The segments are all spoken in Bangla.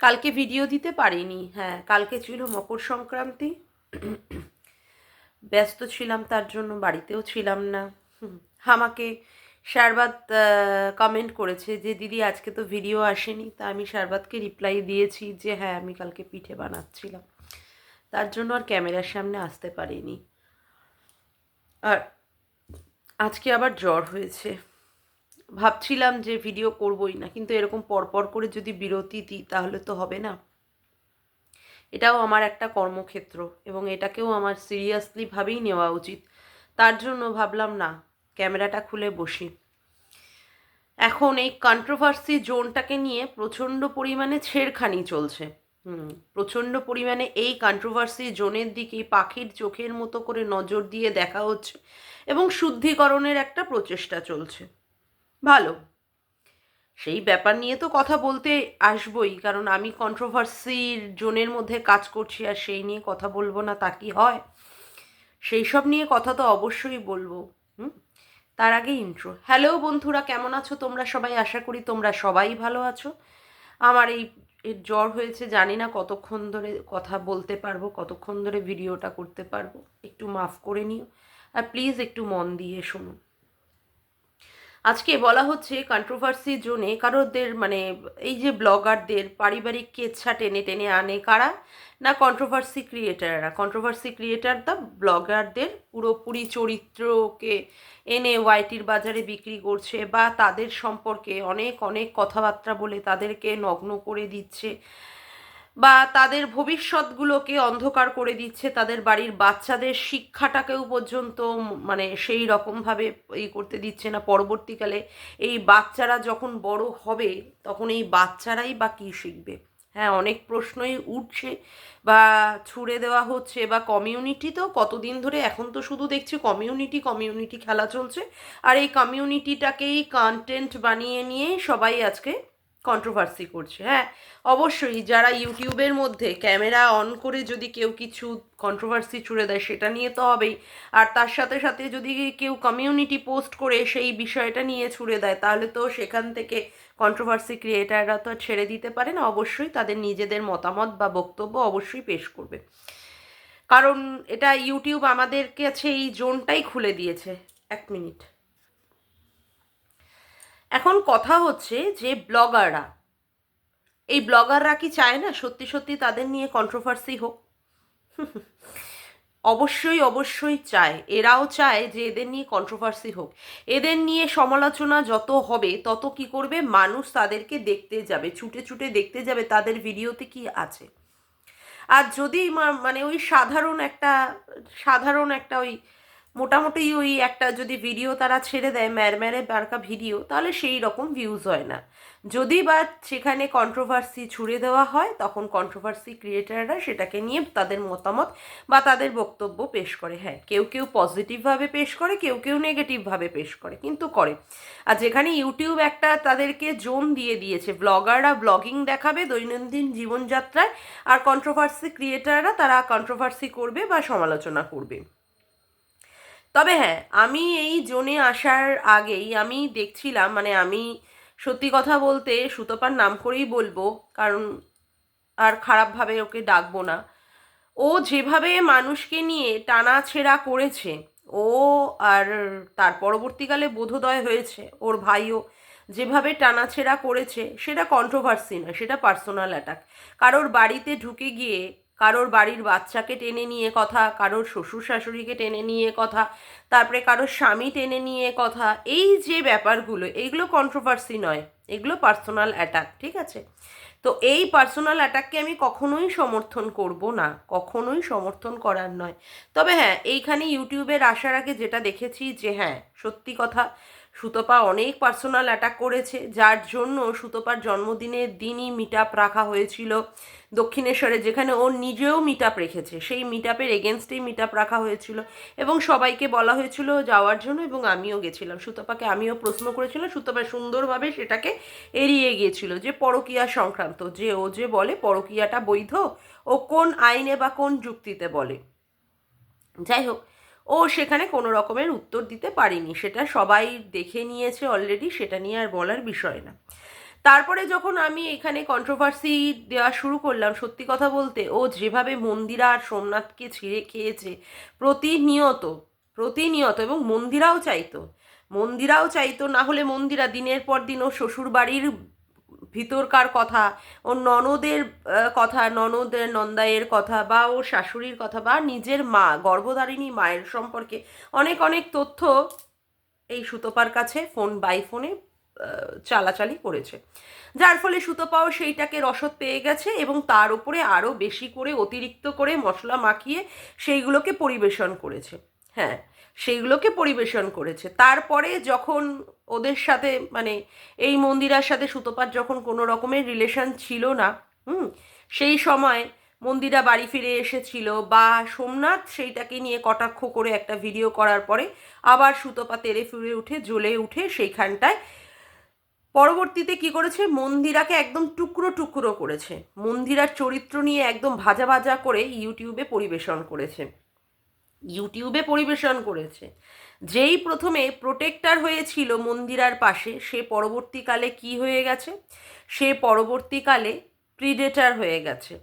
কালকে ভিডিও দিতে পারিনি হ্যাঁ কালকে ছিল মকর সংক্রান্তি। ব্যস্ত ছিলাম তার জন্য, বাড়িতেও ছিলাম না। আমাকে শারবাত কমেন্ট করেছে যে, দিদি, আজকে তো ভিডিও আসেনি। তা আমি শারবাতকে রিপ্লাই দিয়েছি যে হ্যাঁ আমি কালকে পিঠে বানাচ্ছিলাম। তার জন্য আর ক্যামেরার সামনে আসতে পারিনি। আর আজকে আবার জ্বর হয়েছে। ভাবছিলাম যে ভিডিও করবই না, কিন্তু এরকম পরপর করে যদি বিরতি দিই তাহলে তো হবে না। এটাও আমার একটা কর্মক্ষেত্র এবং এটাকেও আমার সিরিয়াসলি ভাবেই নেওয়া উচিত। তার জন্য ভাবলাম, না, ক্যামেরাটা খুলে বসি। এখন এই কন্ট্রোভার্সি জোনটাকে নিয়ে প্রচণ্ড পরিমাণে ছেড়খানি চলছে। প্রচণ্ড পরিমাণে এই কন্ট্রোভার্সি জোনের দিকে পাখির চোখের মতো করে নজর দিয়ে দেখা হচ্ছে এবং শুদ্ধিকরণের একটা প্রচেষ্টা চলছে। ভালো। সেই ব্যাপার নিয়ে তো কথা বলতে আসবই, কারণ আমি কন্ট্রোভার্সির জোনের মধ্যে কাজ করছি আর সেই নিয়ে কথা বলব না, তা কি হয়? সেই সব নিয়ে কথা তো অবশ্যই বলব, হুম? তার আগে ইন্ট্রো হ্যালো বন্ধুরা, কেমন আছো তোমরা সবাই? আশা করি তোমরা সবাই ভালো আছো। আমার এই জ্বর হয়েছে, জানি না কতক্ষণ ধরে কথা বলতে পারব, কতক্ষণ ধরে ভিডিওটা করতে পারব। একটু মাফ করে নিও। আর প্লিজ একটু মন দিয়ে শুনুন। আজকে বলা হচ্ছে কন্ট্রোভার্সি জোনে কারোদের মানে এই যে ব্লগারদের পারিবারিক কেচ্ছা টেনে টেনে আনে কারা? না কন্ট্রোভার্সি ক্রিয়েটাররা কন্ট্রোভার্সি ক্রিয়েটার দা ব্লগারদের পুরোপুরি চরিত্রকে এনে ওয়াইটির বাজারে বিক্রি করছে বা তাদের সম্পর্কে অনেক অনেক কথাবার্তা বলে তাদেরকে নগ্ন করে দিচ্ছে। বা তাদের ভবিষ্যৎগুলোকে অন্ধকার করে দিচ্ছে, তাদের বাড়ির বাচ্চাদের শিক্ষাটাকেও পর্যন্ত মানে সেই রকমভাবে এই করতে দিচ্ছে না। পরবর্তীকালে এই বাচ্চারা যখন বড় হবে, তখন এই বাচ্চারাই বা কী শিখবে? হ্যাঁ অনেক প্রশ্নই উঠছে বা ছুড়ে দেওয়া হচ্ছে বা কমিউনিটি তো কতদিন ধরে এখন তো শুধু দেখছি কমিউনিটি কমিউনিটি খেলা চলছে। আর এই কমিউনিটিটাকেই কন্টেন্ট বানিয়ে নিয়ে সবাই আজকে কন্ট্রোভার্সি করছে হ্যাঁ? অবশ্যই যারা ইউটিউবের মধ্যে ক্যামেরা অন করে যদি কেউ কিছু কন্ট্রোভার্সি ছুড়ে দেয়, সেটা নিয়ে তো হবেই। আর তার সাথে সাথে যদি কেউ কমিউনিটি পোস্ট করে সেই বিষয়টা নিয়ে ছুড়ে দেয়, তাহলে তো সেখান থেকে কন্ট্রোভার্সি ক্রিয়েটাররা তো ছেড়ে দিতে পারে না। অবশ্যই তাদের নিজেদের মতামত বা বক্তব্য অবশ্যই পেশ করবে। কারণ এটা ইউটিউব আমাদের কাছে এই জোনটাই খুলে দিয়েছে। এক মিনিট। এখন কথা হচ্ছে যে ব্লগাররা, এই ব্লগাররা কি চায় না সত্যি সত্যি তাদের নিয়ে কন্ট্রোভার্সি হোক? অবশ্যই অবশ্যই চায়। এরাও চায় যে এদের নিয়ে কন্ট্রোভার্সি হোক। এদের নিয়ে সমালোচনা যত হবে, তত কি করবে? মানুষ তাদেরকে দেখতে যাবে, ছুটে ছুটে দেখতে যাবে তাদের ভিডিওতে কি আছে। আর যদি মানে ওই সাধারণ একটা সাধারণ একটা ওই মোটামুটি ওই একটা যদি ভিডিও তারা ছেড়ে দেয় ম্যারম্যারে বারকা ভিডিও তাহলে সেই রকম ভিউজ হয় না। যদি বা সেখানে কন্ট্রোভার্সি ছুড়ে দেওয়া হয়, তখন কন্ট্রোভার্সি ক্রিয়েটাররা সেটাকে নিয়ে তাদের মতামত বা তাদের বক্তব্য পেশ করে। হ্যাঁ কেউ কেউ পজিটিভভাবে পেশ করে, কেউ কেউ নেগেটিভভাবে পেশ করে, কিন্তু করে। আর যেখানে ইউটিউব একটা তাদেরকে জোন দিয়ে দিয়েছে ব্লগাররা ব্লগিং দেখাবে দৈনন্দিন জীবনযাত্রায়, আর কন্ট্রোভার্সি ক্রিয়েটাররা তারা কন্ট্রোভার্সি করবে বা সমালোচনা করবে। তবে হ্যাঁ আমি এই জোনে আসার আগেই আমি দেখছিলাম মানে আমি সত্যি কথা বলতে সুতপার নাম করেই বলব, কারণ আর খারাপভাবে ওকে ডাকবো না। ও যেভাবে মানুষকে নিয়ে টানাছেড়া করেছে, ও আর তার পরবর্তীকালে বোধোদয় হয়েছে, ওর ভাইও যেভাবে টানাছেড়া করেছে, সেটা কন্ট্রোভার্সি না সেটা পার্সোনাল অ্যাটাক কারোর বাড়িতে ঢুকে গিয়ে কারোর বাড়ির বাচ্চাকে টেনে নিয়ে কথা, কারোর শ্বশুর শাশুড়িকে টেনে নিয়ে কথা, তারপরে কারোর স্বামী টেনে নিয়ে কথা, এই যে ব্যাপারগুলো, এইগুলো কন্ট্রোভার্সি নয়, এগুলো পার্সোনাল অ্যাটাক ঠিক আছে? তো এই পার্সোনাল অ্যাটাককে আমি কখনোই সমর্থন করব না, কখনোই সমর্থন করার নয়। তবে হ্যাঁ এইখানে ইউটিউবের আসার আগে যেটা দেখেছি যে হ্যাঁ সত্যি কথা সুতপা অনেক পার্সোনাল অ্যাটাক করেছে, যার জন্য সুতপার জন্মদিনের দিনই মিট আপ রাখা হয়েছিল দক্ষিণেশ্বরে, যেখানে ও নিজেও মিট আপ রেখেছে। সেই মিট আপের এগেনস্টেই মিট আপ রাখা হয়েছিল এবং সবাইকে বলা হয়েছিল যাওয়ার জন্য এবং আমিও গেছিলাম। সুতপাকে আমিও প্রশ্ন করেছিলাম, সুতপা সুন্দরভাবে সেটাকে এড়িয়ে গিয়েছিল যে পরকীয়া সংক্রান্ত, যে ও যে বলে পরকীয়াটা বৈধ, ও কোন আইনে বা কোন যুক্তিতে বলে। যাই হোক ও সেখানে কোনো রকমের উত্তর দিতে পারেনি। সেটা সবাই দেখে নিয়েছে অলরেডি সেটা নিয়ে আর বলার বিষয় না। তারপরে যখন আমি এখানে কন্ট্রোভার্সি দেওয়া শুরু করলাম, সত্যি কথা বলতে, ও যেভাবে মন্দিরা আর সোমনাথকে ছিঁড়ে খেয়েছে, প্রতিনিয়ত প্রতিনিয়ত, এবং মন্দিরাও চাইতো মন্দিরাও চাইতো, না হলে মন্দিরা দিনের পর দিন ও শ্বশুর বাড়ির ভিতরকার কথা, ও ননদের কথা, ননদের নন্দায়ের কথা বা ওর শাশুড়ির কথা বা নিজের মা, গর্ভধারিণী মায়ের সম্পর্কে অনেক অনেক তথ্য এই সুতোপার কাছে ফোন বাই ফোনে চালাচালি করেছে। যার ফলে সুতোপাও সেইটাকে রসদ পেয়ে গেছে এবং তার উপরে আরও বেশি করে অতিরিক্ত করে মশলা মাখিয়ে সেইগুলোকে পরিবেশন করেছে। হ্যাঁ সেইগুলোকে পরিবেশন করেছে। তারপরে যখন ওদের সাথে মানে এই মন্দিরার সাথে সুতোপার যখন কোনো রকমের রিলেশন ছিল না, হুম, সেই সময় মন্দিরা বাড়ি ফিরে এসেছিল বা সোমনাথ সেইটাকে নিয়ে কটাক্ষ করে একটা ভিডিও করার পরে আবার সুতোপা তেরে ফুরে উঠে, জ্বলে উঠে সেইখানটায় পরবর্তীতে কি করেছে? মন্দিরাকে একদম টুকরো টুকরো করেছে। মন্দিরার চরিত্র নিয়ে একদম ভাজা ভাজা করে ইউটিউবে পরিবেশন করেছে। ইউটিউবে পরিবেশন করেছে। যেই প্রথমে প্রোটেক্টার হয়েছিল মন্দিরার পাশে, সে পরবর্তীকালে কি হয়ে গেছে? সে পরবর্তীকালে প্রিডেটার হয়ে গেছে।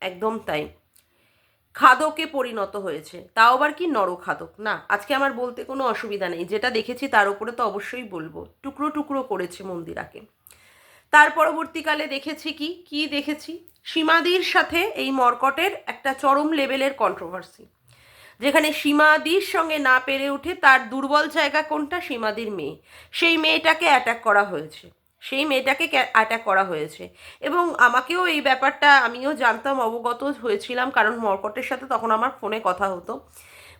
একদম তাই। খাদকে পরিণত হয়েছে। তাও আবার কি নরখাদক? না, আজকে আমার বলতে কোনো অসুবিধা নেই। যেটা দেখেছি তার উপরে তো অবশ্যই বলব। টুকরো টুকরো করেছে মন্দিরাকে। তার পরবর্তীকালে দেখেছি কি? কি দেখেছি? সীমাদির সাথে এই মর্কটের একটা চরম লেভেলের কন্ট্রোভার্সি যেখানে সীমাদির সঙ্গে না পেরে উঠে তার দুর্বল জায়গা কোনটা? সীমাদির মেয়ে। সেই মেয়েটাকে অ্যাটাক করা হয়েছে। সেই মেয়েটাকে অ্যাটাক করা হয়েছে। এবং আমাকেও এই ব্যাপারটা আমিও জানতাম, অবগত হয়েছিলাম, কারণ মর্কটের সাথে তখন আমার ফোনে কথা হতো।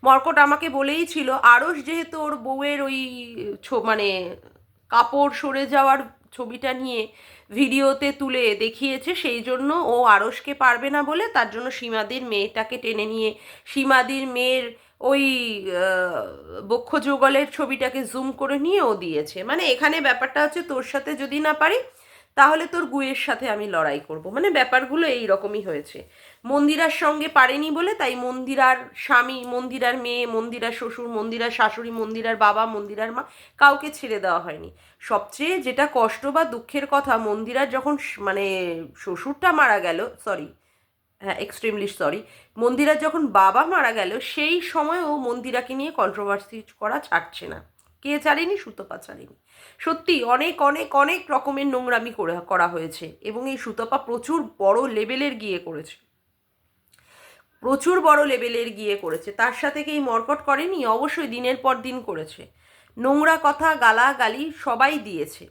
মর্কট আমাকে বলেই ছিল আরস যেহেতু ওর বউয়ের ওই মানে কাপড় সরে যাওয়ার ছবিটা নিয়ে ভিডিওতে তুলে দেখিয়েছে, সেই জন্য ও আরসকে পারবে না বলে তার জন্য সীমাদির মেয়েটাকে টেনে নিয়ে, সীমাদির মেয়ের ওই বক্ষ যুগলের ছবিটাকে জুম করে নিয়ে ও দিয়েছে। মানে এখানে ব্যাপারটা হচ্ছে তোর সাথে যদি না পারি তাহলে তোর গুয়ের সাথে আমি লড়াই করব। মানে ব্যাপারগুলো এই রকমই হয়েছে। মন্দিরার সঙ্গে পারেনি বলে তাই মন্দিরার স্বামী, মন্দিরার মেয়ে, মন্দিরার শ্বশুর, মন্দিরার শাশুড়ি, মন্দিরার বাবা, মন্দিরার মা কাউকে ছেড়ে দেওয়া হয়নি। সবচেয়ে যেটা কষ্ট বা দুঃখের কথা, মন্দিরার যখন মানে শ্বশুরটা মারা গেল সরি হ্যাঁ এক্সট্রিমলি সরি মন্দিরার যখন বাবা মারা গেল, সেই সময় ও মন্দিরাকে নিয়ে কন্ট্রোভার্সি করা ছাড়ছে না। কে ছাড়েনি সুতপা ছাড়েনি সত্যি অনেক অনেক অনেক রকমের নোংরামি করে, করা হয়েছে এবং এই সুতপা প্রচুর বড় লেভেলের গিয়ে করেছে। প্রচুর বড় লেভেলের গিয়ে করেছে। তার সাথে কি এই মর্কট করেনি, অবশ্যই দিনের পর দিন করেছে। নোংরা কথা, গালাগালি সবাই দিয়েছে।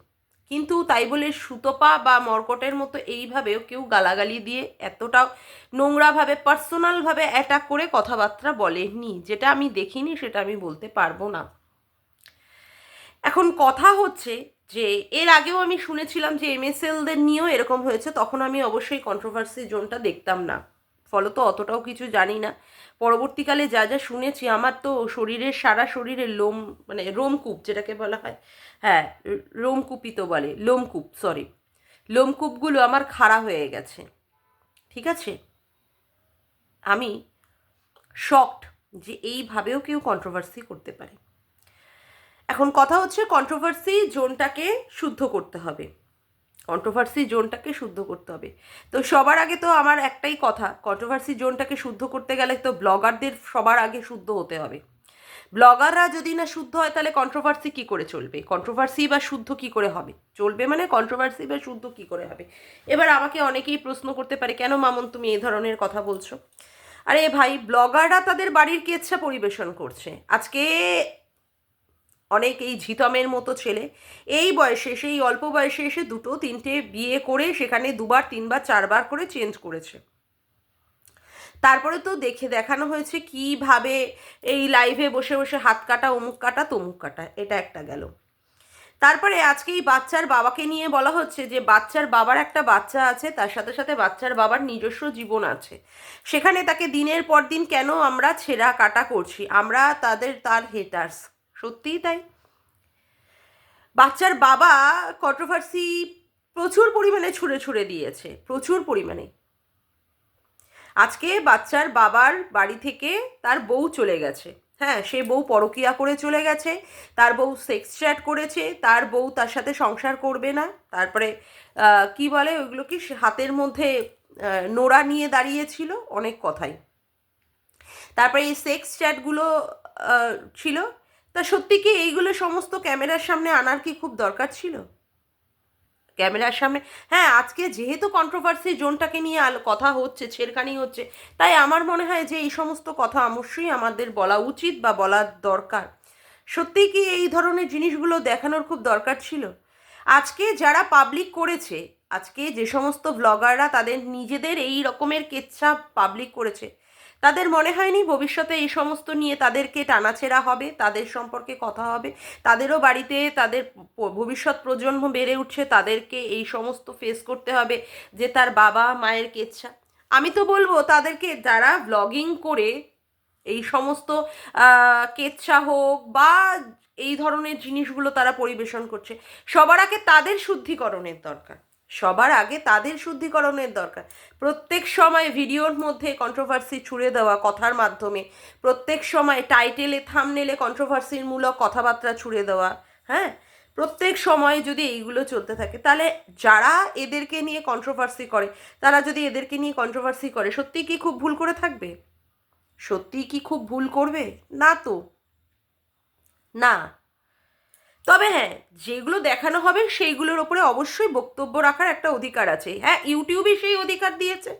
কিন্তু তাই বলে সুতপা বা মর্কটের মতো এইভাবেও কেউ গালাগালি দিয়ে এতটাও নোংরাভাবে পার্সোনালভাবে অ্যাটাক করে কথাবার্তা বলেনি যেটা আমি দেখিনি, সেটা আমি বলতে পারব না। এখন কথা হচ্ছে যে এর আগেও আমি শুনেছিলাম যে এমএসএলদের নিয়েও এরকম হয়েছে, তখন আমি অবশ্যই কন্ট্রোভার্সি জোনটা দেখতাম না। ফলত অতটাও কিছু জানি না। পরবর্তীকালে যা যা শুনেছি, আমার তো শরীরের, সারা শরীরের লোম মানে রোমকূপ যেটাকে বলা হয় হ্যাঁ র- রোমকূপই তো বলে লোমকূপ সরি লোমকূপগুলো আমার খাড়া হয়ে গেছে। ঠিক আছে? আমি শকড যে এইভাবেও কেউ কন্ট্রোভার্সি করতে পারে। এখন কথা হচ্ছে কন্ট্রোভার্সি জোনটাকে শুদ্ধ করতে হবে। কন্ট্রোভার্সি জোনটাকে শুদ্ধ করতে হবে। তো সবার আগে তো আমার একটাই কথা কন্ট্রোভার্সি জোনটাকে শুদ্ধ করতে গেলে তো ব্লগারদের সবার আগে শুদ্ধ হতে হবে। ব্লগাররা যদি না শুদ্ধ হয়, তাহলে কন্ট্রোভার্সি কি করে চলবে? কন্ট্রোভার্সি বা শুদ্ধ কি করে হবে? চলবে মানে কন্ট্রোভার্সি বা শুদ্ধ কি করে হবে? এবার আমাকে অনেকেই প্রশ্ন করতে পারে, কেন মামন, তুমি এই ধরনের কথা বলছো? আরে ভাই, ব্লগাররা তাদের বাড়ির কেচ্ছা পরিবেশন করছে। আজকে অনেক এই ঝিতমের মতো ছেলে। এই বয়সে, সেই অল্প বয়সে এসে দুটো তিনটে বিয়ে করে সেখানে দুবার, তিনবার, চারবার করে চেঞ্জ করেছে। তারপরে তো দেখে দেখানো হয়েছে কীভাবে এই লাইভে বসে বসে হাত কাটা, অমুক কাটা, তমুক কাটা, এটা একটা গেল। তারপরে আজকে এই বাচ্চার বাবাকে নিয়ে বলা হচ্ছে যে, বাচ্চার বাবার একটা বাচ্চা আছে, তার সাথে সাথে বাচ্চার বাবার নিজস্ব জীবন আছে। সেখানে তাকে দিনের পর দিন কেন আমরা ছেঁড়া কাটা করছি? আমরা তাদের, তার হেটার্স সত্যিই তাই। বাচ্চার বাবা কন্ট্রোভার্সি প্রচুর পরিমাণে ছুঁড়ে ছুঁড়ে দিয়েছে, প্রচুর পরিমাণে। আজকে বাচ্চার বাবার বাড়ি থেকে তার বউ চলে গেছে। হ্যাঁ সে বউ পরকিয়া করে চলে গেছে, তার বউ সেক্স চ্যাট করেছে, তার বউ তার সাথে সংসার করবে না, তারপরে কি বলে ওইগুলো কি হাতের মধ্যে নোড়া নিয়ে দাঁড়িয়েছিল, অনেক কথাই। তারপরে এই সেক্স চ্যাটগুলো ছিল তা সত্যি কি এইগুলো সমস্ত ক্যামেরার সামনে আনার কি খুব দরকার ছিল? ক্যামেরার সামনে হ্যাঁ আজকে যেহেতু কন্ট্রোভার্সি জোনটাকে নিয়ে আলো, কথা হচ্ছে, ছেড়খানি হচ্ছে, তাই আমার মনে হয় যে এই সমস্ত কথা অবশ্যই আমাদের বলা উচিত বা বলার দরকার। সত্যি কি এই ধরনের জিনিসগুলো দেখানোর খুব দরকার ছিল? আজকে যারা পাবলিক করেছে, আজকে যে সমস্ত ব্লগাররা তাদের নিজেদের এই রকমের কেচ্ছা পাবলিক করেছে তাদের মনে হয়নি ভবিষ্যতে এই সমস্ত নিয়ে তাদেরকে টানাছেড়া হবে, তাদের সম্পর্কে কথা হবে, তাদেরও বাড়িতে তাদের ভবিষ্যৎ প্রজন্ম বেড়ে উঠছে, তাদেরকে এই সমস্ত ফেস করতে হবে যে তার বাবা মায়ের কেচ্ছা। আমি তো বলব তাদেরকে যারা ব্লগিং করে এই সমস্ত কেচ্ছা হোক বা এই ধরনের জিনিসগুলো তারা পরিবেশন করছে, সবার আগে তাদের শুদ্ধিকরণের দরকার। সবার আগে তাদের শুদ্ধিকরণের দরকার। প্রত্যেক সময় ভিডিওর মধ্যে কন্ট্রোভার্সি ছুড়ে দেওয়া কথার মাধ্যমে, প্রত্যেক সময় টাইটেলে থামনেলে কন্ট্রোভার্সির মূলক কথাবার্তা ছুড়ে দেওয়া হ্যাঁ? প্রত্যেক সময় যদি এইগুলো চলতে থাকে, তাহলে যারা এদেরকে নিয়ে কন্ট্রোভার্সি করে, তারা যদি এদেরকে নিয়ে কন্ট্রোভার্সি করে, সত্যি কি খুব ভুল করে থাকবে? সত্যি কি খুব ভুল করবে? না তো। না। তবে হ্যাঁ যেগুলো দেখানো হবে সেইগুলোর ওপরে অবশ্যই বক্তব্য রাখার একটা অধিকার আছে। হ্যাঁ ইউটিউবই সেই অধিকার দিয়েছে।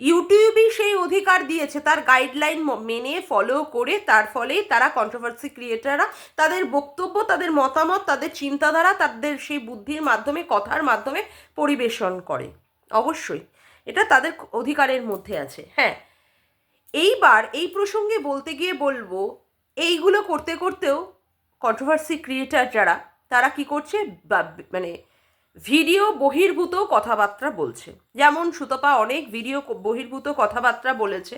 ইউটিউবই সেই অধিকার দিয়েছে তার গাইডলাইন মেনে ফলো করে তার ফলেই তারা কন্ট্রোভার্সি ক্রিয়েটাররা তাদের বক্তব্য, তাদের মতামত, তাদের চিন্তাধারা, তাদের সেই বুদ্ধির মাধ্যমে, কথার মাধ্যমে পরিবেশন করে। অবশ্যই, এটা তাদের অধিকারের মধ্যে আছে। হ্যাঁ এইবার এই প্রসঙ্গে বলতে গিয়ে বলব, এইগুলো করতে করতেও কন্ট্রোভার্সি ক্রিয়েটার যারা, তারা কি করছে? মানে ভিডিও বহির্ভূত কথাবার্তা বলছে। যেমন সুতপা অনেক ভিডিও বহির্ভূত কথাবার্তা বলেছে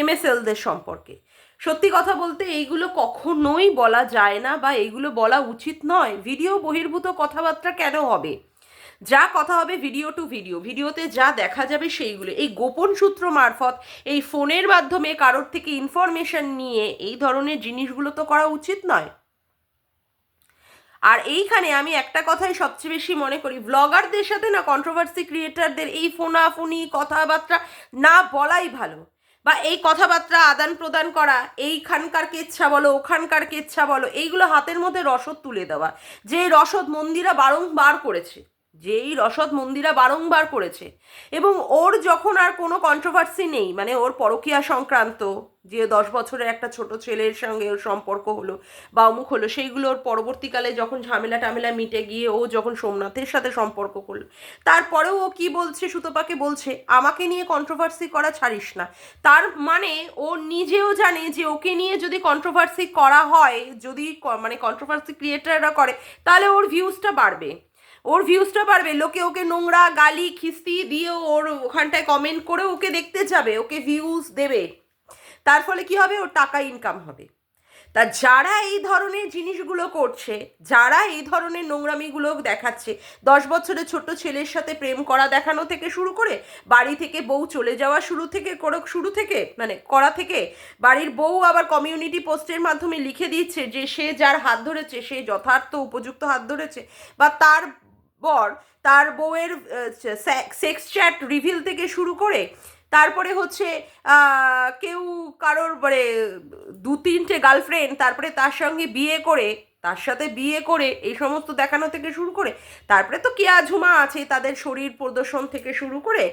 এমএসএলদের সম্পর্কে। সত্যি কথা বলতে এইগুলো কখনোই বলা যায় না বা এইগুলো বলা উচিত নয়। ভিডিও বহির্ভূত কথাবার্তা কেন হবে? যা কথা হবে ভিডিও টু ভিডিও ভিডিওতে যা দেখা যাবে সেইগুলো। এই গোপন সূত্র মারফত এই ফোনের মাধ্যমে কারোর থেকে ইনফরমেশন নিয়ে এই ধরনের জিনিসগুলো তো করা উচিত নয়। আর এইখানে আমি একটা কথাই সবচেয়ে বেশি মনে করি ব্লগারদের সাথে না কন্ট্রোভার্সি ক্রিয়েটারদের এই ফোনাফুনি কথাবার্তা না বলাই ভালো। বা এই কথাবার্তা আদান প্রদান করা, এইখানকার কেচ্ছা বলো, ওখানকার কেচ্ছা বলো, এইগুলো হাতের মধ্যে রসদ তুলে দেওয়া। যে রসদ মন্দিরা বারংবার করেছে। যেই রসদ মন্দিরা বারংবার করেছে। এবং ওর যখন আর কোনো কন্ট্রোভার্সি নেই মানে ওর পরকীয়া সংক্রান্ত যে দশ বছরের একটা ছোট ছেলের সঙ্গে ওর সম্পর্ক হলো বা অমুক হলো সেইগুলোর পরবর্তীকালে যখন ঝামেলা টামেলা মিটে গিয়ে ও যখন সোমনাথের সাথে সম্পর্ক করল, তারপরেও ও কি বলছে, সুতপাকে বলছে, আমাকে নিয়ে কন্ট্রোভার্সি করা ছাড়িস না। তার মানে ও নিজেও জানে যে ওকে নিয়ে যদি কন্ট্রোভার্সি করা হয়, যদি মানে কন্ট্রোভার্সি ক্রিয়েটাররা করে, তাহলে ওর ভিউজটা বাড়বে। ওর ভিউজটা বাড়বে। লোকে ওকে নোংরা গালি, খিস্তি দিয়ে ওর ওখানটায় কমেন্ট করে ওকে দেখতে যাবে, ওকে ভিউজ দেবে। তার ফলে কি হবে? ওর টাকা ইনকাম হবে। তা যারা এই ধরনের জিনিসগুলো করছে, যারা এই ধরনের নোংরামিগুলো দেখাচ্ছে, দশ বছরের ছোট ছেলের সাথে প্রেম করা দেখানো থেকে শুরু করে, বাড়ি থেকে বউ চলে যাওয়া শুরু থেকে করো, শুরু থেকে মানে করা থেকে, বাড়ির বউ আবার কমিউনিটি পোস্টের মাধ্যমে লিখে দিচ্ছে যে সে যার হাত ধরেছে, সে যথার্থ, উপযুক্ত হাত ধরেছে, বা তার বর তার বউয়ের সেক্স চ্যাট রিভিল থেকে শুরু করে তারপরে হচ্ছে কেউ কারোর মানে দু তিনটে গার্লফ্রেন্ড তারপরে তার সঙ্গে বিয়ে করে, তার সাথে বিয়ে করে, এই সমস্ত দেখানো থেকে শুরু করে, তারপরে তো কেয়া ঝুমা আছে তাদের শরীর প্রদর্শন থেকে শুরু করে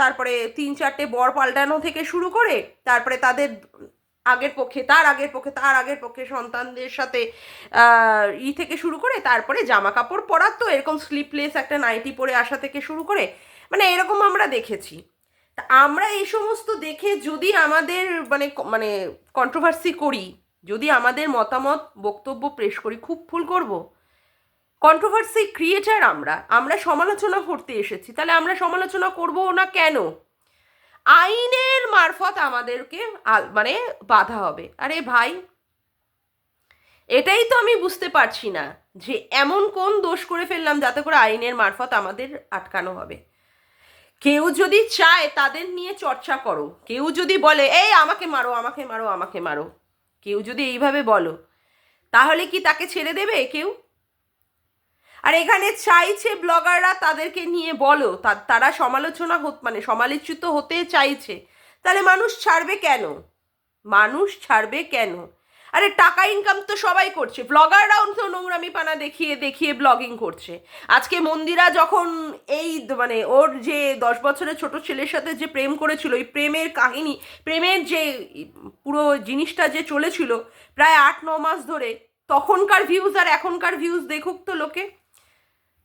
তারপরে তিন চারটে বর পাল্টানো থেকে শুরু করে, তারপরে তাদের আগের পক্ষে, তার আগের পক্ষে, তার আগের পক্ষে সন্তানদের সাথে ই থেকে শুরু করে তারপরে জামা কাপড় পরার তো এরকম স্লিপলেস একটা নাইটি পরে আসা থেকে শুরু করে মানে এরকম আমরা দেখেছি। তা আমরা এই সমস্ত দেখে যদি আমাদের মানে মানে কন্ট্রোভার্সি করি, যদি আমাদের মতামত, বক্তব্য পেশ করি, খুব ভুল করব। কন্ট্রোভার্সি ক্রিয়েটার আমরা আমরা সমালোচনা করতে এসেছি, তাহলে আমরা সমালোচনা করব না কেন? আইনের মারফত আমাদেরকে মানে বাধা হবে। আরে ভাই, এটাই তো আমি বুঝতে পারছি না যে এমন কোন দোষ করে ফেললাম যাতে করে আইনের মারফত আমাদের আটকানো হবে। কেউ যদি চায় তাদের নিয়ে চর্চা করো। কেউ যদি বলে, এই, আমাকে মারো আমাকে মারো আমাকে মারো। কেউ যদি এইভাবে বলো, তাহলে কি তাকে ছেড়ে দেবে কেউ? আর এখানে চাইছে ব্লগাররা তাদেরকে নিয়ে বলো তারা সমালোচনা হত মানে সমালোচিত হতে চাইছে। তাহলে মানুষ ছাড়বে কেন? মানুষ ছাড়বে কেন? আরে টাকা ইনকাম তো সবাই করছে, ব্লগাররাও তো নোংরামি পানা দেখিয়ে দেখিয়ে ব্লগিং করছে। আজকে মন্দিরা যখন এই মানে ওর যে দশ বছরের ছোট ছেলের সাথে যে প্রেম করেছিল ওই প্রেমের কাহিনী, প্রেমের যে পুরো জিনিসটা যে চলেছিল, প্রায় আট, ন মাস ধরে, তখনকার ভিউজ আর এখনকার ভিউজ দেখুক তো লোকে।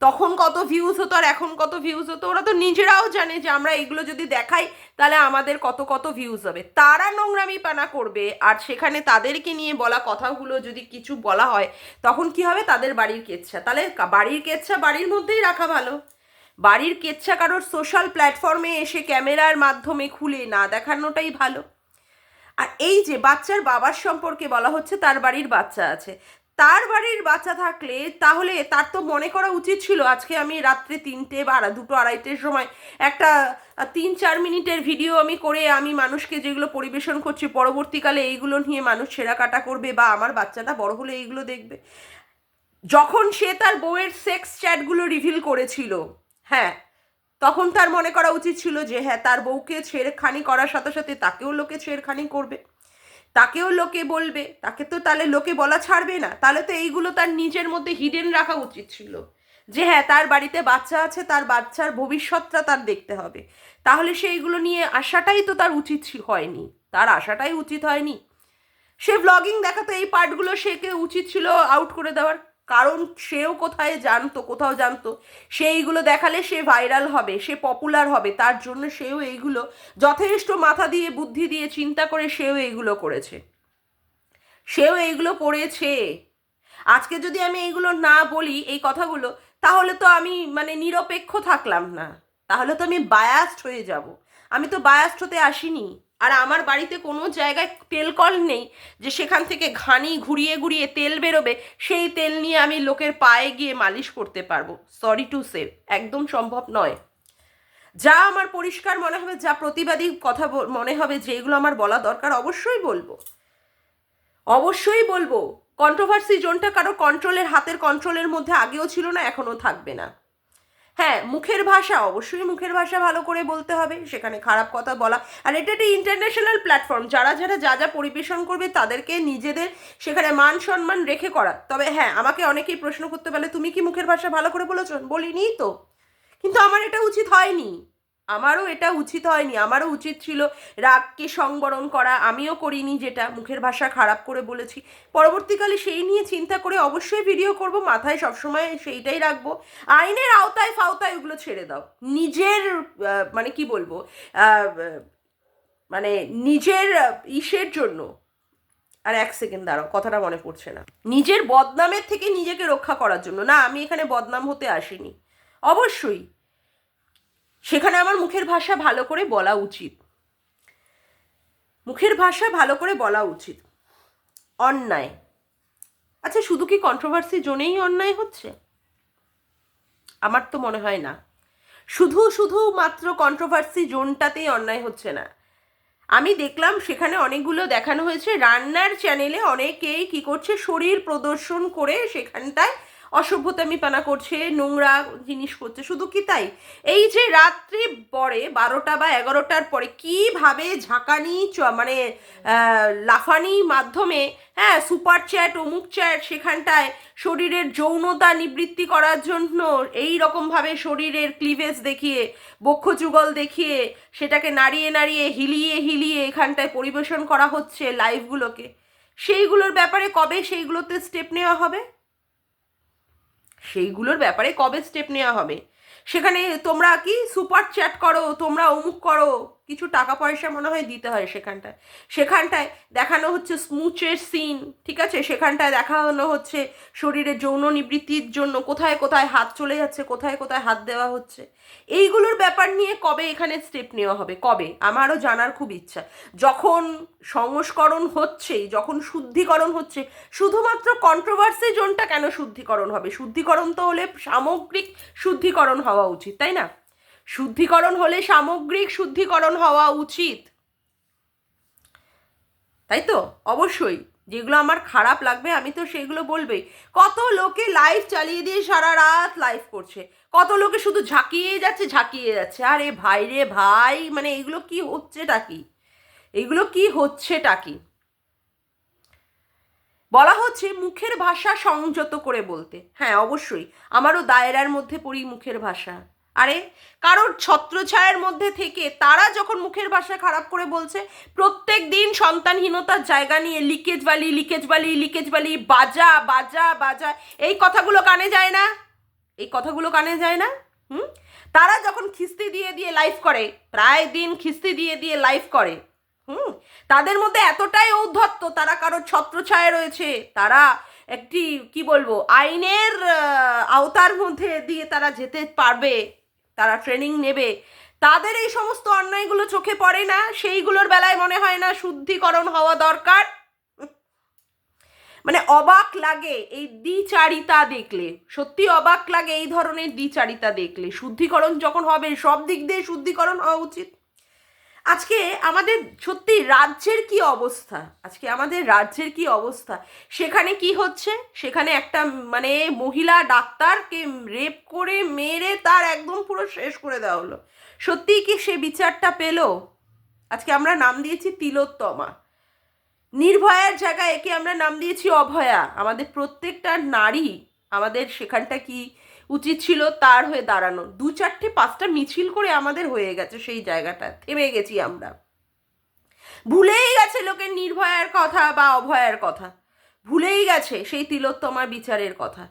তখন কত ভিউজ হতো আর এখন কত ভিউজ হতো? ওরা তো নিজেরাও জানে যে আমরা এগুলো যদি দেখাই, তাহলে আমাদের কত কত ভিউজ হবে। তারা নোংরামি পানা করবে আর সেখানে তাদেরকে নিয়ে বলা কথাগুলো যদি কিছু বলা হয়, তখন কি হবে? তাদের বাড়ির কেচ্ছা। তাহলে বাড়ির কেচ্ছা বাড়ির মধ্যেই রাখা ভালো। বাড়ির কেচ্ছা কারোর সোশ্যাল প্ল্যাটফর্মে এসে ক্যামেরার মাধ্যমে খুলে না দেখানোটাই ভালো। আর এই যে বাচ্চার বাবার সম্পর্কে বলা হচ্ছে, তার বাড়ির বাচ্চা আছে। তার বাড়ির বাচ্চা থাকলে তাহলে তার তো মনে করা উচিত ছিল, আজকে আমি রাত্রে তিনটে বা দুটো আড়াইটের সময় একটা তিন, চার মিনিটের ভিডিও আমি করে আমি মানুষকে যেগুলো পরিবেশন করছি, পরবর্তীকালে এইগুলো নিয়ে মানুষ ছেঁড়া কাটা করবে বা আমার বাচ্চাটা বড় হলে এইগুলো দেখবে। যখন সে তার বউয়ের সেক্স চ্যাটগুলো রিভিল করেছিল হ্যাঁ তখন তার মনে করা উচিত ছিল যে হ্যাঁ তার বউকে ছেড়খানি করার সাথে সাথে তাকেও লোকে ছেড়খানি করবে। তাকেও লোকে বলবে, তাকে তো তাহলে লোকে বলা ছাড়বে না। তাহলে তো এইগুলো তার নিজের মধ্যে হিডেন রাখা উচিত ছিল। যে হ্যাঁ তার বাড়িতে বাচ্চা আছে, তার বাচ্চার ভবিষ্যৎটা তার দেখতে হবে। তাহলে সে এইগুলো নিয়ে আসাটাই তো তার উচিত হয়নি। তার আসাটাই উচিত হয়নি। সে ব্লগিং দেখাতো এই পার্টগুলো সেকে উচিত ছিল আউট করে দেওয়ার? কারণ সেও কোথায় জানতো, কোথাও জানতো। সে এইগুলো দেখালে সে ভাইরাল হবে, সে পপুলার হবে, তার জন্য সেও এইগুলো যথেষ্ট মাথা দিয়ে, বুদ্ধি দিয়ে, চিন্তা করে সেও এইগুলো করেছে। সেও এইগুলো করেছে। আজকে যদি আমি এইগুলো না বলি, এই কথাগুলো, তাহলে তো আমি মানে নিরপেক্ষ থাকলাম না। তাহলে তো আমি বায়াস্ট হয়ে যাব। আমি তো বায়াস্ট হতে আসিনি। আর আমার বাড়িতে কোনো জায়গায় তেল কল নেই যে সেখান থেকে ঘানি ঘুরিয়ে ঘুরিয়ে তেল বেরোবে, সেই তেল নিয়ে আমি লোকের পায়ে গিয়ে মালিশ করতে পারব। সরি টু সেভ একদম সম্ভব নয়। যা আমার পরিষ্কার মনে হবে, যা প্রতিবাদী কথা মনে হবে যেগুলো আমার বলা দরকার, অবশ্যই বলব। অবশ্যই বলব কন্ট্রোভার্সি জোনটা কারও কন্ট্রোলের হাতের কন্ট্রোলের মধ্যে আগেও ছিল না, এখনও থাকবে না। হ্যাঁ মুখের ভাষা, অবশ্যই মুখের ভাষা ভালো করে বলতে হবে, সেখানে খারাপ কথা বলা। আর এটা একটা ইন্টারন্যাশনাল প্ল্যাটফর্ম যারা যারা, যা যা পরিবেশন করবে তাদেরকে নিজেদের সেখানে মান সম্মান রেখে করা তবে হ্যাঁ আমাকে অনেকেই প্রশ্ন করতে পারে তুমি কি মুখের ভাষা ভালো করে বলেছ? বলিনি তো। কিন্তু আমার এটা উচিত হয়নি। আমারও এটা উচিত হয়নি, আমারও উচিত ছিল রাগকে সংবরণ করা, আমিও করিনি যেটা, মুখের ভাষা খারাপ করে বলেছি। পরবর্তীকালে সেই নিয়ে চিন্তা করে অবশ্যই ভিডিও করব, মাথায় সবসময় সেইটাই রাখব। আইনের আওতায় ফাওতায় ওগুলো ছেড়ে দাও। নিজের মানে কি বলব মানে নিজের ইসের জন্য। আর এক সেকেন্ড দাঁড়াও, কথাটা মনে পড়ছে না। নিজের বদনামের থেকে নিজেকে রক্ষা করার জন্য। না, আমি এখানে বদনাম হতে আসিনি। অবশ্যই। সেখানে আমার মুখের ভাষা ভালো করে বলা উচিত। মুখের ভাষা ভালো করে বলা উচিত। অন্যায়। আচ্ছা শুধু কি কন্ট্রোভার্সি জোনেই অন্যায় হচ্ছে? আমার তো মনে হয় না। শুধু শুধু মাত্র কন্ট্রোভার্সি জোনটাতেই অন্যায় হচ্ছে না। আমি দেখলাম সেখানে অনেকগুলো দেখানো হয়েছে। রান্নার চ্যানেলে অনেকেই কি করছে? শরীর প্রদর্শন করে সেখানটায় অসভ্যতামি পানা করছে, নোংরা জিনিস করছে, শুধু কি তাই? এই যে রাত্রি পরে বারোটা বা এগারোটার পরে কীভাবে ঝাঁকানি, চ- মানে লাফানি মাধ্যমে হ্যাঁ সুপার চ্যাট, অমুক চ্যাট সেখানটায় শরীরের যৌনতা নিবৃত্তি করার জন্য এই রকমভাবে শরীরের ক্লিভেজ দেখিয়ে বক্ষ যুগল দেখিয়ে, সেটাকে নাড়িয়ে নাড়িয়ে, হিলিয়ে হিলিয়ে এখানটায় পরিবেশন করা হচ্ছে লাইভগুলোকে সেইগুলোর ব্যাপারে কবে সেইগুলোতে স্টেপ নেওয়া হবে? সেইগুলোর ব্যাপারে কবে স্টেপ নেওয়া হবে? সেখানে তোমরা কি সুপার চ্যাট করো, তোমরা অমুক করো। কিছু টাকা পয়সা মনে হয় দিতে হয় সেখানটায়। সেখানটায় দেখানো হচ্ছে স্মুচের সিন ঠিক আছে? সেখানটায় দেখানো হচ্ছে শরীরে যৌন নিবৃত্তির জন্য কোথায় কোথায় হাত চলে যাচ্ছে, কোথায় কোথায় হাত দেওয়া হচ্ছে। এইগুলোর ব্যাপার নিয়ে কবে এখানে স্টেপ নেওয়া হবে? কবে? আমারও জানার খুব ইচ্ছা। যখন সংস্করণ হচ্ছে, যখন শুদ্ধিকরণ হচ্ছে, শুধুমাত্র কন্ট্রোভার্সি জোনটা কেন শুদ্ধিকরণ হবে? শুদ্ধিকরণ তো হলে সামগ্রিক শুদ্ধিকরণ হওয়া উচিত, তাই না? শুদ্ধিকরণ হলে সামগ্রিক শুদ্ধিকরণ হওয়া উচিত। তাই তো? অবশ্যই। যেগুলো আমার খারাপ লাগবে, আমি তো সেগুলো বলবেই। কত লোকে লাইভ চালিয়ে দিয়ে সারা রাত লাইভ করছে। কত লোকে শুধু ঝাঁকিয়ে যাচ্ছে ঝাঁকিয়ে যাচ্ছে। আরে ভাই রে ভাই মানে এগুলো কি হচ্ছেটা কি? এগুলো কি হচ্ছেটা কি? বলা হচ্ছে মুখের ভাষা সংযত করে বলতে। হ্যাঁ অবশ্যই। আমারও দায়রার মধ্যে পড়ি মুখের ভাষা। আরে, কারোর ছত্রছায়ার মধ্যে থেকে তারা যখন মুখের ভাষা খারাপ করে বলছে, প্রত্যেক দিন সন্তানহীনতার জায়গা নিয়ে লিকেজ বালি লিকেজ বালি লিকেজ বালি, বাজা বাজা বাজা, এই কথাগুলো কানে যায় না? এই কথাগুলো কানে যায় না? হুম? তারা যখন খিস্তি দিয়ে দিয়ে লাইভ করে, প্রায় দিন খিস্তি দিয়ে দিয়ে লাইভ করে, হুম? তাদের মধ্যে এতটাই ঔদ্ধত্য, তারা কারোর ছত্রছায়া রয়েছে, তারা একটি, কি বলব, আইনের আওতার মধ্যে দিয়ে তারা যেতে পারবে। তারা ট্রেনিং নেবে। তাদের এই সমস্ত অন্যায়গুলো চোখে পড়ে না, সেইগুলোর বেলায় মনে হয় না শুদ্ধিকরণ হওয়া দরকার। মানে অবাক লাগে এই দ্বিচারিতা দেখলে, সত্যি অবাক লাগে এই ধরনের দ্বিচারিতা দেখলে। শুদ্ধিকরণ যখন হবে, সব দিক দিয়ে শুদ্ধিকরণ হওয়া উচিত। আজকে আমাদের সত্যি রাজ্যের কি অবস্থা? আজকে আমাদের রাজ্যের কি অবস্থা? সেখানে কি হচ্ছে? সেখানে একটা মানে মহিলা ডাক্তারকে রেপ করে মেরে তার একদম পুরো শেষ করে দেওয়া হলো। সত্যিই কি সে বিচারটা পেল? আজকে আমরা নাম দিয়েছি তিলোত্তমা। নির্ভয়ার জায়গায় একে আমরা নাম দিয়েছি অভয়া। আমাদের প্রত্যেকটা নারী আমাদের সেখানটা কি উচিত ছিল তার হয়ে দাঁড়ানো। দু চারটে, পাঁচটা মিছিল করে আমাদের হয়ে গেছে সেই জায়গাটা। থেমে গেছি আমরা। ভুলেই গেছে লোকের নির্ভয়ার কথা বা অভয়ার কথা। ভুলেই গেছে সেই তিলোত্তমার বিচারের কথা।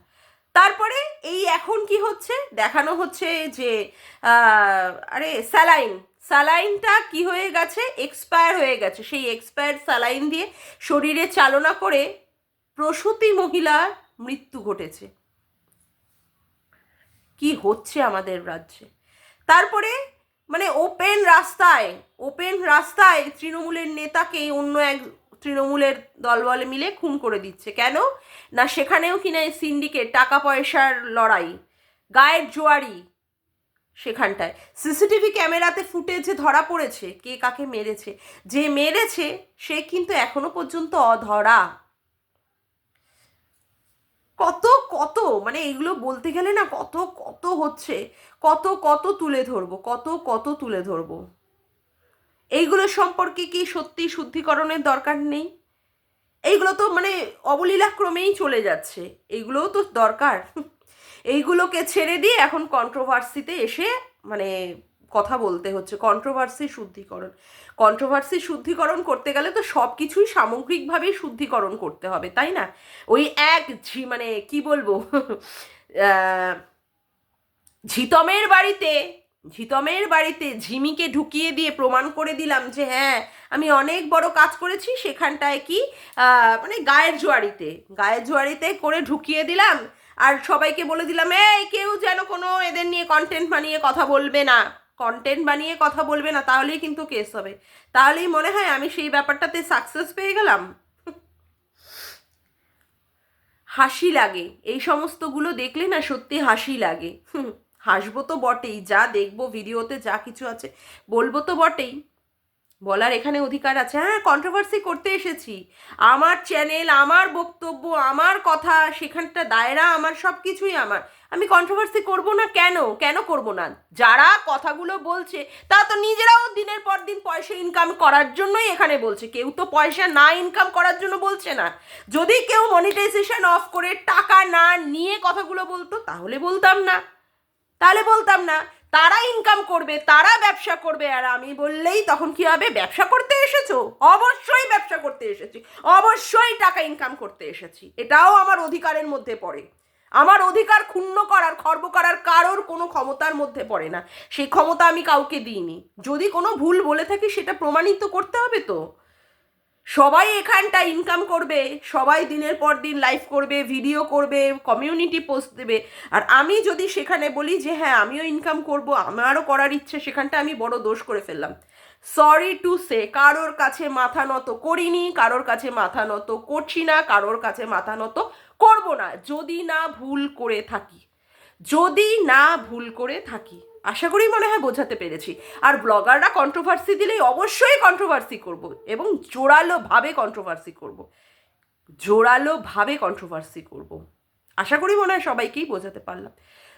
তারপরে এই এখন কি হচ্ছে? দেখানো হচ্ছে যে আরে, স্যালাইন। স্যালাইনটা কি হয়ে গেছে? এক্সপায়ার হয়ে গেছে। সেই এক্সপায়ার স্যালাইন দিয়ে শরীরে চালনা করে প্রসূতি মহিলার মৃত্যু ঘটেছে। কি হচ্ছে আমাদের রাজ্যে? তারপরে মানে ওপেন রাস্তায় ওপেন রাস্তায় তৃণমূলের নেতাকে অন্য এক তৃণমূলের দলবলে মিলে খুন করে দিচ্ছে। কেন? না সেখানেও কিনা সিন্ডিকেট টাকা পয়সার লড়াই, গায়ের জোয়ারি সেখানটায়। সিসিটিভি ক্যামেরাতে ফুটেজে ধরা পড়েছে কে কাকে মেরেছে। যে মেরেছে সে কিন্তু এখনও পর্যন্ত অধরা। কত কত মানে এগুলো বলতে গেলে না কত কত হচ্ছে, কত কত তুলে ধরবো, কত কত তুলে ধরবো। এইগুলো সম্পর্কে কি সত্যি শুদ্ধিকরণের দরকার নেই? এইগুলো তো মানে অবলীলাক্রমেই চলে যাচ্ছে, এইগুলোও তো দরকার। এইগুলোকে ছেড়ে দিয়ে এখন কন্ট্রোভার্সিতে এসে মানে কথা বলতে হচ্ছে কন্ট্রোভার্সি শুদ্ধিকরণ। কন্ট্রোভার্সি শুদ্ধিকরণ করতে গেলে তো সব কিছুই সামগ্রিকভাবেই শুদ্ধিকরণ করতে হবে, তাই না? ওই এক ঝি মানে কি বলব? ঝিতমের বাড়িতে ঝিতমের বাড়িতে ঝিমিকে ঢুকিয়ে দিয়ে প্রমাণ করে দিলাম যে হ্যাঁ আমি অনেক বড় কাজ করেছি সেখানটায় কি মানে গায়ের জোয়ারিতে গায়ের জোয়ারিতে করে ঢুকিয়ে দিলাম। আর সবাইকে বলে দিলাম, এই কেউ যেন কোনো এদের নিয়ে কন্টেন্ট বানিয়ে কথা বলবে না। কন্টেন্ট বানিয়ে কথা বলবে না, তাহলেই কিন্তু কেস হবে। তাহলেই মনে হয় আমি সেই ব্যাপারটাতে সাকসেস পেয়ে গেলাম। হাসি লাগে। এই সমস্তগুলো দেখলে না সত্যি হাসি লাগে। হাসবো তো বটেই, যা দেখব ভিডিওতে যা কিছু আছে, বলব তো বটেই। বলার এখানে অধিকার আছে। হ্যাঁ কন্ট্রোভার্সি করতে এসেছি। আমার চ্যানেল আমার বক্তব্য, আমার কথা, সেখানটা দায়রা আমার সব কিছুই আমার। আমি কন্ট্রোভার্সি করব না কেন? কেন করব না? যারা কথাগুলো বলছে, তারা তো নিজেরাও দিনের পর দিন পয়সা ইনকাম করার জন্যই এখানে বলছে। কেউ তো পয়সা না ইনকাম করার জন্য বলছে না। যদি কেউ মনিটাইজেশন অফ করে টাকা না নিয়ে কথাগুলো বলতো, তাহলে বলতাম না। তাহলে বলতাম না। তারা ইনকাম করবে, তারা ব্যবসা করবে, আর আমি বললেই তখন কি হবে? ব্যবসা করতে এসেছ? অবশ্যই ব্যবসা করতে এসেছি। অবশ্যই টাকা ইনকাম করতে এসেছি। এটাও আমার অধিকারের মধ্যে পড়ে। আমার অধিকার ক্ষুণ্ণ করার, খর্ব করার কারোর কোনো ক্ষমতার মধ্যে পড়ে না। সেই ক্ষমতা আমি কাউকে দিইনি। যদি কোনো ভুল বলে থাকি, সেটা প্রমাণিত করতে হবে তো? সবাই এখানটা ইনকাম করবে, সবাই দিনের পর দিন লাইভ করবে ভিডিও করবে কমিউনিটি পোস্ট দেবে। আর আমি যদি সেখানে বলি যে হ্যাঁ আমিও ইনকাম করব, আমারও করার ইচ্ছে, সেখানটা আমি বড় দোষ করে ফেললাম। সরি টু সে কারোর কাছে মাথা নত করিনি, কারোর কাছে মাথা নত করছি না, কারোর কাছে মাথা নত করব না, যদি না ভুল করে থাকি। যদি না ভুল করে থাকি, আশা করি মনে হয় বোঝাতে পেরেছি। আর ব্লগাররা কন্ট্রোভার্সি দিলেই অবশ্যই কন্ট্রোভার্সি করব এবং জোরালোভাবে কন্ট্রোভার্সি করব। জোরালোভাবে কন্ট্রোভার্সি করব। আশা করি মনে হয় সবাইকেই বোঝাতে পারলাম।